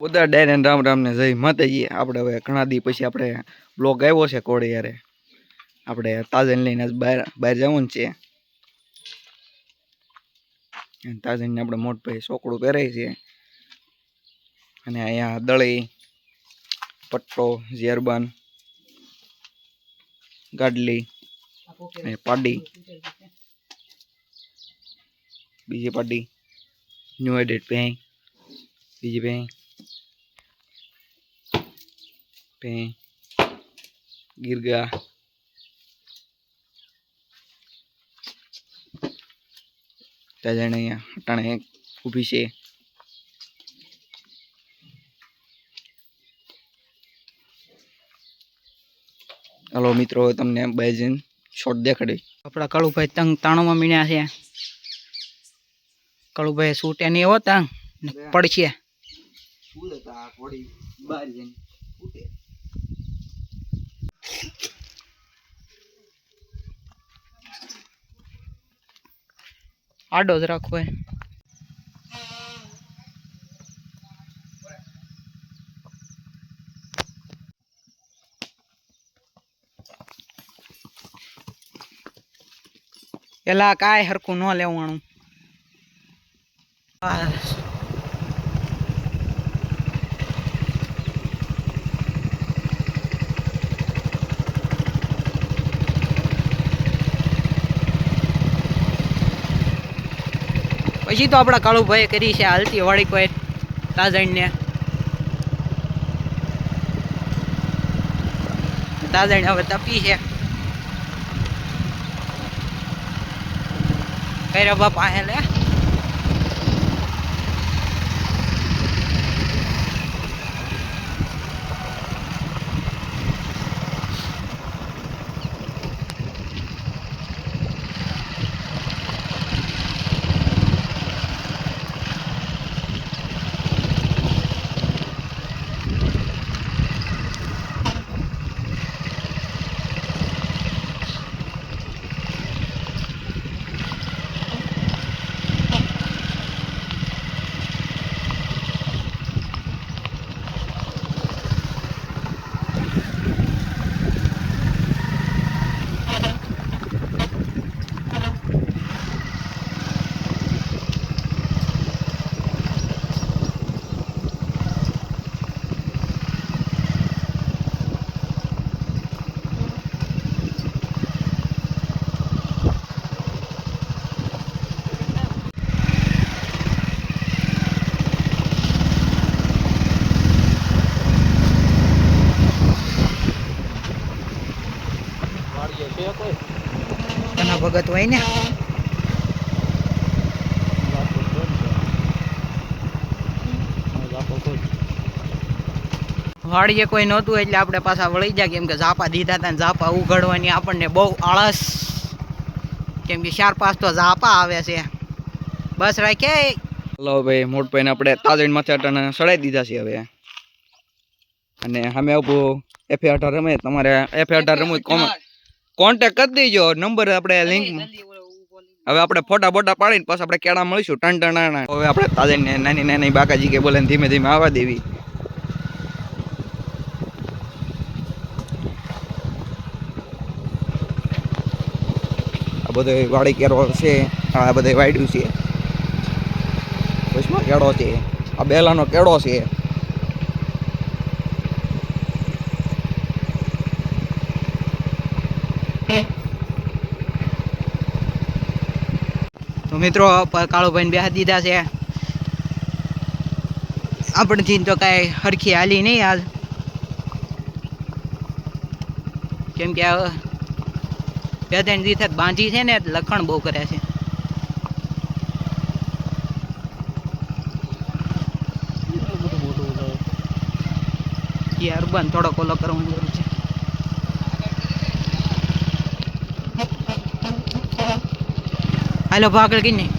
બધા ડાયર એન્ડ રામ રામને જય માતાજી આપણે હવે ઘણા દી પછી આપણે બ્લોગ આવ્યો છે કોડે યારે આપણે તાજન લઈને બહાર બહાર જવાનું છે. તાજનને આપણે મોટભાઈ ચોકડું પહેરાય છે. અને અહીંયા દળી, પટ્ટો, ઝેરબાન, ગાડલી અને પાડી. બીજી પાડી. ન્યુ એડિટ પેં બીજી પેં પેં ગીરગા ત્યાં અટાણે ઊભી છે હલો મિત્રો તમને બાયજીન શોર્ટ દેખાડી આપણા કળુભાઈ તંગ તાણોમાં મીણ્યા છે. કળુભાઈ સૂટે નહીં ને પડશે. શું હતા બહાર જઈને આડો જ રાખવો. પેલા કાંઈ હરખું ન લેવાનું પછી તો આપણા કાળુભાઈએ કરી છે હાલતી વાળી કોઈ તાજણને. તાજણ હવે તપી છે. કર્યો બાપા હે લે ભગત હોય ને. વાળીએ કોઈ નહોતું એટલે આપણે પાછા વળી જાય કેમ કે ઝાપા દીધા હતા ઝાપા ઉઘડવાની આપણને બહુ આળસ. કેમ કે ચાર પાંચ તો ઝાપા આવે છે. બસ રાખે. હલો ભાઈ મોટભાઈને આપણે તાજણ માથે અટાણે સડાઈ દીધા છે હવે. અને અમે આવું એફે અઢાર રમે તમારે એફે અઢાર રમવું કોમ કોન્ટેક કરી દેજો. નંબર આપણે લિંક હવે આપણે ફોટા બોટા પાડીને પછી આપણે કેળા મળીશું. ટન ટન હવે આપણે તાજે નાની નાની બાકાજી કે બોલે ધીમે ધીમે આવવા દેવી. આ બધો વાડી કેરો છે આ બધે વાડ્યું છે. પછીમાં કેળો છે. આ બેલાનો કેળો છે. તો મિત્રો કાળુભાઈને બેસી દીધા છે. આપણથી તો કાંઈ હરખી હાલી નહીં આજ કેમ કે બે ત્રણ દિવસે બાંધી છે ને લખણ બહુ કરે છે. એ અરબન થોડોક ઓલો કરવાની જરૂર છે. હાલો ભાગળ કઈ નહીં